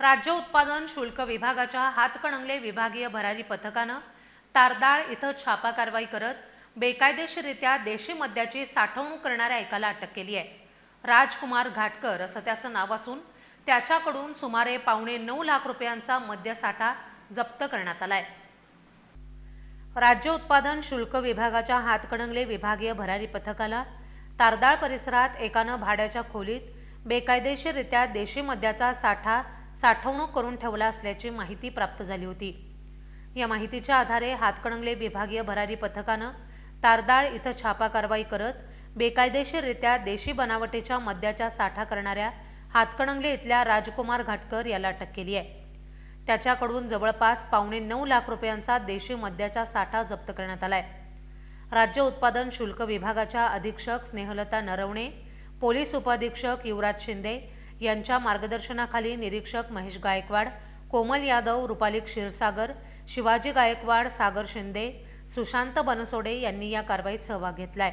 राज्य उत्पादन शुल्क विभागाच्या हातकणंगले विभागीय भरारी पथकानं तारदाळ इथं छापा कारवाई करत बेकायदेशीररित्या देशी मद्याची साठवणूक करणाऱ्या एकाला अटक केली आहे. राजकुमार घाटकर असं त्याचं नाव असून त्याच्याकडून सुमारे पावणे नऊ लाख रुपयांचा मद्यसाठा जप्त करण्यात आलाय. राज्य उत्पादन शुल्क विभागाच्या हातकणंगले विभागीय भरारी पथकाला तारदाळ परिसरात एकानं भाड्याच्या खोलीत बेकायदेशीररित्या देशी मद्याचा साठा साठवणूक करून ठेवला असल्याची माहिती प्राप्त झाली होती. या माहितीच्या आधारे हातकणंगले विभागीय भरारी पथकानं तारदाळ इथं छापा कारवाई करत बेकायदेशीररित्या देशी बनावटीच्या मद्याच्या साठा करणाऱ्या हातकणंगले इथल्या राजकुमार घाटकर याला अटक केली आहे. त्याच्याकडून जवळपास पावणे नऊ लाख रुपयांचा देशी मद्याचा साठा जप्त करण्यात आलाय. राज्य उत्पादन शुल्क विभागाच्या अधीक्षक स्नेहलता नरवणे पोलीस उपअधीक्षक युवराज शिंदे यांच्या मार्गदर्शनाखाली निरीक्षक महेश गायकवाड कोमल यादव रुपाली क्षीरसागर शिवाजी गायकवाड सागर शिंदे सुशांत बनसोडे यांनी या कारवाईत सहभाग घेतलाय.